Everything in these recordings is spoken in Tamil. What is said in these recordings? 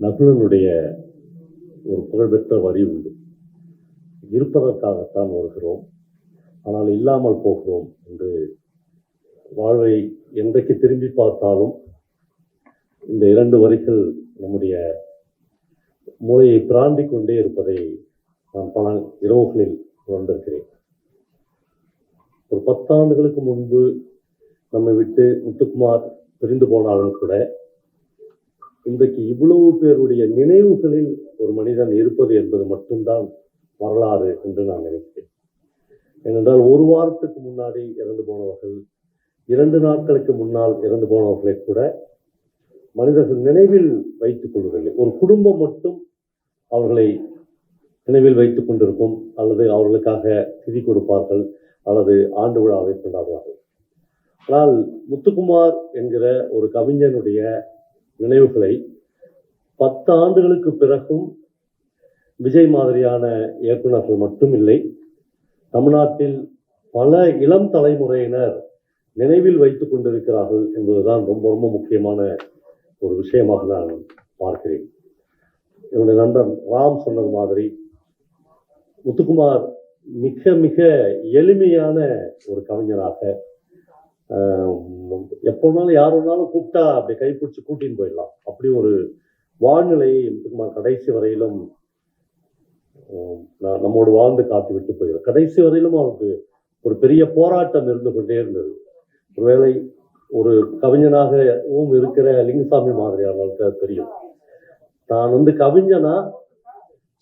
நகுலனுடைய ஒரு புகழ்பெற்ற வரி உண்டு. இருப்பதற்காகத்தான் வருகிறோம் ஆனால் இல்லாமல் போகிறோம் என்று வாழ்வை என்றைக்கு திரும்பி பார்த்தாலும் இந்த இரண்டு வரிகள் நம்முடைய மூளையை பிராண்டி கொண்டே இருப்பதை நான் பல இரவுகளில் உணர்ந்திருக்கிறேன். ஒரு பத்தாண்டுகளுக்கு முன்பு நம்மை விட்டு முத்துக்குமார் பிரிந்து போனாலும் கூட இன்றைக்கு இவ்வளவு பேருடைய நினைவுகளில் ஒரு மனிதன் இருப்பது என்பது மட்டும்தான் வரலாறு என்று நான் நினைக்கிறேன். ஏனென்றால் ஒரு வாரத்துக்கு முன்னாடி இறந்து போனவர்கள் இரண்டு நாட்களுக்கு முன்னால் இறந்து போனவர்களை கூட மனிதர்கள் நினைவில் வைத்துக் கொள்வதில்லை. ஒரு குடும்பம் மட்டும் அவர்களை நினைவில் வைத்துக் கொண்டிருக்கும் அல்லது அவர்களுக்காக திதி கொடுப்பார்கள் அல்லது ஆண்டு விழாவை கொண்டாடுவார்கள். ஆனால் முத்துக்குமார் என்கிற ஒரு கவிஞனுடைய நினைவுகளை பத்து ஆண்டுகளுக்கு பிறகும் விஜய் மாதிரியான இயக்குநர்கள் மட்டும் இல்லை தமிழ்நாட்டில் பல இளம் தலைமுறையினர் நினைவில் வைத்துக் கொண்டிருக்கிறார்கள் என்பதுதான் ரொம்ப ரொம்ப முக்கியமான ஒரு விஷயமாக நான் பார்க்கிறேன். என்னுடைய நண்பன் ராம் சொன்னது மாதிரி முத்துக்குமார் மிக மிக எளிமையான ஒரு கவிஞராக எப்போனாலும் யார் வேணாலும் கூப்பிட்டா அப்படி கைப்பிடிச்சு கூட்டின்னு போயிடலாம். அப்படி ஒரு வானிலை முத்துக்குமார் கடைசி வரையிலும் நம்மோடு வாழ்ந்து காத்து விட்டு போயிடும் கடைசி வரையிலும் அவருக்கு ஒரு பெரிய போராட்டம் இருந்து கொண்டே இருந்தது. ஒருவேளை ஒரு கவிஞனாகவும் இருக்கிற லிங்கசாமி மாதிரியானவர்களுக்கு அது தெரியும். தான் வந்து கவிஞனா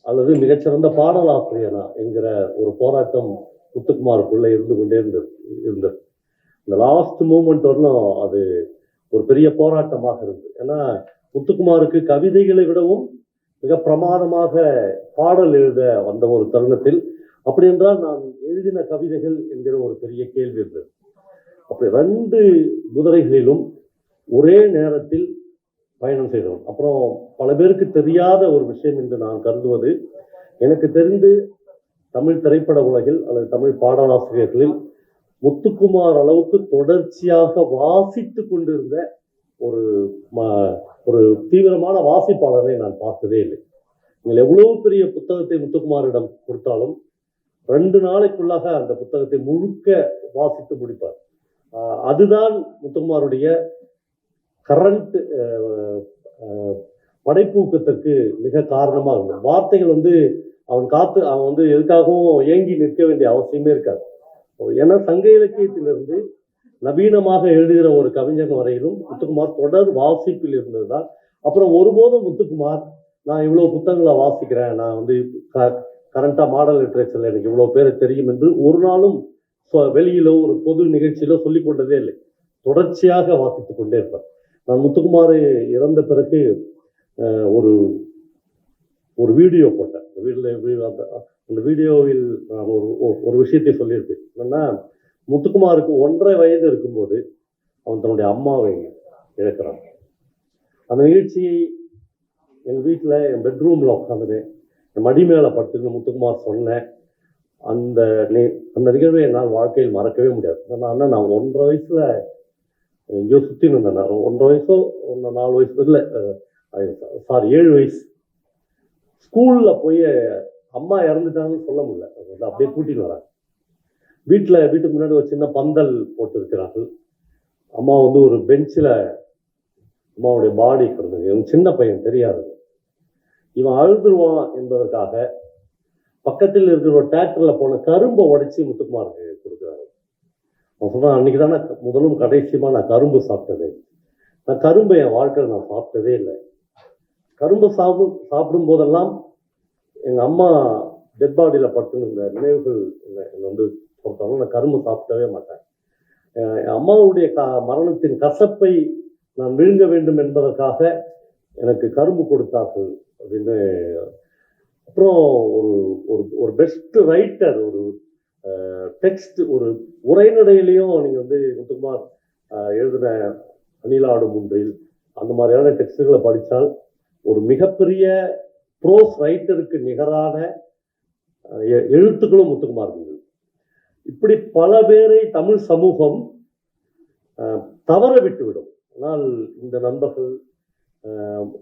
அல்லது மிகச்சிறந்த பாடலாசிரியனா என்கிற ஒரு போராட்டம் முத்துக்குமாருக்குள்ள இருந்து கொண்டே இருந்தது இருந்தது. இந்த லாஸ்ட் மூமெண்ட் வரலும் அது ஒரு பெரிய போராட்டமாக இருந்தது. ஏன்னா முத்துக்குமாருக்கு கவிதைகளை விடவும் மிக பிரமாதமாக பாடல் எழுத வந்த ஒரு தருணத்தில் அப்படி என்றால் நான் எழுதின கவிதைகள் என்கிற ஒரு பெரிய கேள்வி இருந்தது. அப்படி ரெண்டு குதிரைகளிலும் ஒரே நேரத்தில் பயணம் செய்தோம் அப்புறம் பல பேருக்கு தெரியாத ஒரு விஷயம் என்று நான் கருதுவது எனக்கு தெரிந்து தமிழ் திரைப்பட உலகில் அல்லது தமிழ் பாடலாசிரியர்களில் முத்துக்குமார் அளவுக்கு தொடர்ச்சியாக வாசித்து கொண்டிருந்த ஒரு ஒரு தீவிரமான வாசிப்பாளரை நான் பார்த்ததே இல்லை. நீங்கள் எவ்வளவு பெரிய புத்தகத்தை முத்துக்குமாரிடம் கொடுத்தாலும் ரெண்டு நாளைக்குள்ளாக அந்த புத்தகத்தை முழுக்க வாசித்து முடிப்பார். அதுதான் முத்துக்குமாருடைய கரண்ட் படைப்பூக்கத்திற்கு மிக காரணமாக இருந்தது. வார்த்தைகள் வந்து அவன் காத்து அவன் வந்து எதுக்காகவும் ஏங்கி நிற்க வேண்டிய அவசியமே இருக்காது. ஏன்னா சங்க இலக்கியத்திலிருந்து நவீனமாக எழுதுகிற ஒரு கவிஞன் வரையிலும் முத்துக்குமார் தொடர் வாசிப்பில் இருந்ததுதான். அப்புறம் ஒருபோதும் முத்துக்குமார் நான் இவ்வளோ புத்தகங்களை வாசிக்கிறேன் நான் வந்து கரண்டாக மாடல் லிட்ரேச்சரில் எனக்கு இவ்வளோ பேர் தெரியும் என்று ஒரு நாளும் வெளியிலோ ஒரு பொது நிகழ்ச்சியிலோ சொல்லிக் கொண்டதே இல்லை. தொடர்ச்சியாக வாசித்து கொண்டே இருப்பார். நான் முத்துக்குமார் இறந்த பிறகு ஒரு ஒரு வீடியோ போட்டேன். வீட்டில் அந்த அந்த வீடியோவில் நான் ஒரு ஒரு விஷயத்தை சொல்லியிருக்கேன் என்னன்னா முத்துக்குமாருக்கு ஒன்றரை வயது இருக்கும்போது அவன் தன்னுடைய அம்மாவை இழக்கிறான். அந்த நிகழ்ச்சியை எங்கள் வீட்டில் என் பெட்ரூமில் உட்காந்துட்டு என் மடி மேலே படுத்துன்னு முத்துக்குமார் சொன்னேன். அந்த அந்த நிகழ்வை என்னால் வாழ்க்கையில் மறக்கவே முடியாது. நான் நான் ஒன்றரை வயசில் எங்கேயோ சுற்றி இருந்தேன். ஒன்றரை வயசோ ஒன்று நாலு வயசு இல்லை சாரி ஏழு வயசு. ஸ்கூலில் போய் அம்மா இறந்துட்டாங்கன்னு சொல்ல முடியல. அப்படியே கூட்டின்னு வராங்க. வீட்டில் வீட்டுக்கு முன்னாடி ஒரு சின்ன பந்தல் போட்டு இருக்கிறார்கள் அம்மா வந்து ஒரு பெஞ்சில் அம்மாவுடைய பாடி கிடந்தது. இவன் சின்ன பையன் தெரியாது. இவன் அழுதுருவான் என்பதற்காக பக்கத்தில் இருக்கிற ஒரு டிராக்டரில் போன கரும்பை உடைச்சி முத்துக்குமாருக்கு கொடுக்குறாரு. அவன் சொன்னான் அன்னைக்கு தானே முதலும் கடைசியுமா நான் கரும்பு சாப்பிட்டது. நான் கரும்பை என் வாழ்க்கையில் நான் சாப்பிட்டதே இல்லை. கரும்பு சாப்பிடும் சாப்பிடும் போதெல்லாம் எங்கள் அம்மா டெட் பாடியில் படுத்துன்னு நினைவுகள் என்னை வந்து பொறுத்தவரை நான் கரும்பு சாப்பிடவே மாட்டேன். என் அம்மாவுடைய க மரணத்தின் கசப்பை நான் விழுங்க வேண்டும் என்பதற்காக எனக்கு கரும்பு கொடுத்தார்கள் அப்படின்னு. அப்புறம் ஒரு ஒரு ஒரு பெஸ்ட் ரைட்டர் ஒரு டெக்ஸ்ட் ஒரு உரைநடையிலையும் நீங்கள் வந்து முத்துக்குமார் எழுதின அணிலாடும் ஒன்றில் அந்த மாதிரியான டெக்ஸ்டுகளை படித்தால் ஒரு மிகப்பெரிய ப்ரோஸ் ரைட்டருக்கு நிகரான எழுத்துக்களும் முத்துக்குமார் இருந்தது இப்படி பல பேரை தமிழ் சமூகம் தவற விட்டுவிடும். ஆனால் இந்த நண்பர்கள்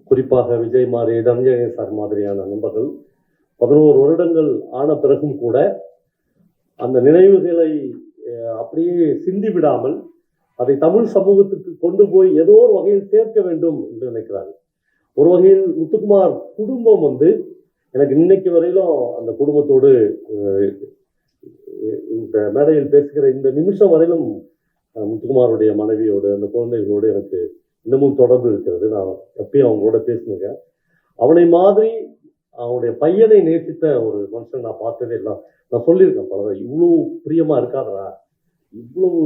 குறிப்பாக விஜய் மாதிரி தனஞ்சய சார் மாதிரியான நண்பர்கள் பதினோரு வருடங்கள் ஆன பிறகும் கூட அந்த நினைவுகளை அப்படியே சிந்தி விடாமல் அதை தமிழ் சமூகத்துக்கு கொண்டு போய் ஏதோ ஒரு வகையில் சேர்க்க வேண்டும் என்று நினைக்கிறார்கள். ஒரு வகையில் முத்துக்குமார் குடும்பம் வந்து எனக்கு இன்னைக்கு வரையிலும் அந்த குடும்பத்தோடு இந்த மேடையில் பேசுகிற இந்த நிமிஷம் வரையிலும் முத்துக்குமாருடைய மனைவியோடு அந்த குழந்தைகளோடு எனக்கு இன்னமும் தொடர்பு இருக்கிறது. நான் எப்பயும் அவங்களோட பேசினுங்க. அவனை மாதிரி அவனுடைய பையனை நேசித்த ஒரு மனுஷன் நான் பார்த்ததே இல்லை. நான் சொல்லியிருக்கேன் பல இவ்வளோ பிரியமா இருக்காரா இவ்வளவு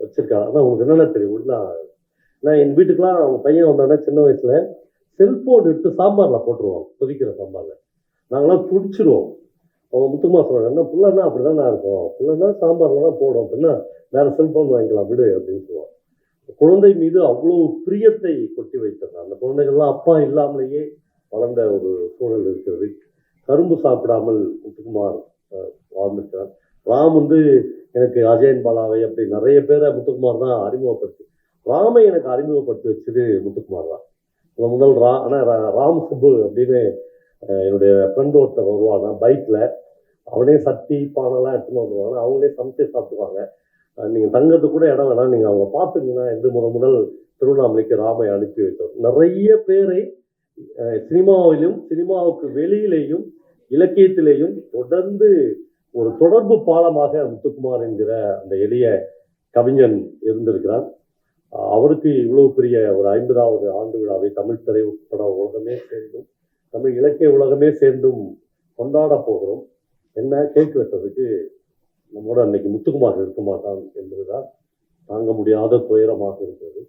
வச்சிருக்காரு. ஆனால் உனக்கு என்னென்ன தெரியும்? உள்ள நான் என் வீட்டுக்கெல்லாம் அவங்க பையன் வந்தானே சின்ன வயசுல செல்ஃபோன் எடுத்து சாம்பாரில் போட்டுருவோம். கொதிக்கிற சாம்பாரில். நாங்களாம் துடிச்சிருவோம் அவன் முத்துமா சொல்றாங்க என்ன பிள்ளைன்னா நான் இருக்கும். பிள்ளைன்னா சாம்பாரில் தான் போடும் அப்படின்னா வேறு செல்ஃபோன் வாங்கிக்கலாம் விடு அப்படின்னு சொல்லுவான் குழந்தை மீது அவ்வளோ பிரியத்தை கொட்டி வைத்திருந்தான் அந்த குழந்தைகள்லாம் அப்பா இல்லாமலேயே வளர்ந்த ஒரு சூழல் இருக்கிறது. கரும்பு சாப்பிடாமல் முத்துக்குமார் வாழ்ந்துட்டார் ராம் வந்து எனக்கு அஜயன் பாலாவை அப்படி நிறைய பேரை முத்துக்குமார் தான் அறிமுகப்படுத்தி ராமை எனக்கு அறிமுகப்படுத்தி வச்சது முத்துக்குமார் தான். முதல் முதல் ரா ஆனால் ராம் சுப்பு அப்படின்னு என்னுடைய ஃப்ரெண்ட் ஒருத்தர் வருவானா. பைக்கில் அவனே சட்டி பானைலாம் எடுத்துன்னு வருவாங்க அவங்களே சமைச்சு சாப்பிடுவாங்க நீங்கள் நீங்க கூட இடம் வேணாம். நீங்கள் அவங்க பார்த்துங்கன்னா என்று முதல் முதல் திருவண்ணாமலைக்கு ராமை அனுப்பி வைத்தோம் நிறைய பேரை சினிமாவிலும் சினிமாவுக்கு வெளியிலேயும் இலக்கியத்திலேயும் தொடர்ந்து ஒரு தொடர்பு பாலமாக முத்துக்குமார் என்கிற அந்த எளிய கவிஞன் இருந்திருக்கிறார். அவருக்கு இவ்வளவு பெரிய ஒரு ஐம்பதாவது ஆண்டு விழாவை தமிழ் திரைப்பட உலகமே சேர்ந்தும் தமிழ் இலக்கிய உலகமே சேர்ந்தும் கொண்டாட போகிறோம். என்ன கேக் வெட்டுறதுக்கு நம்மோட அன்னைக்கு முத்துக்குமார் இருக்க மாட்டான் என்பதுதான் தாங்க முடியாத துயரமாக இருக்கிறது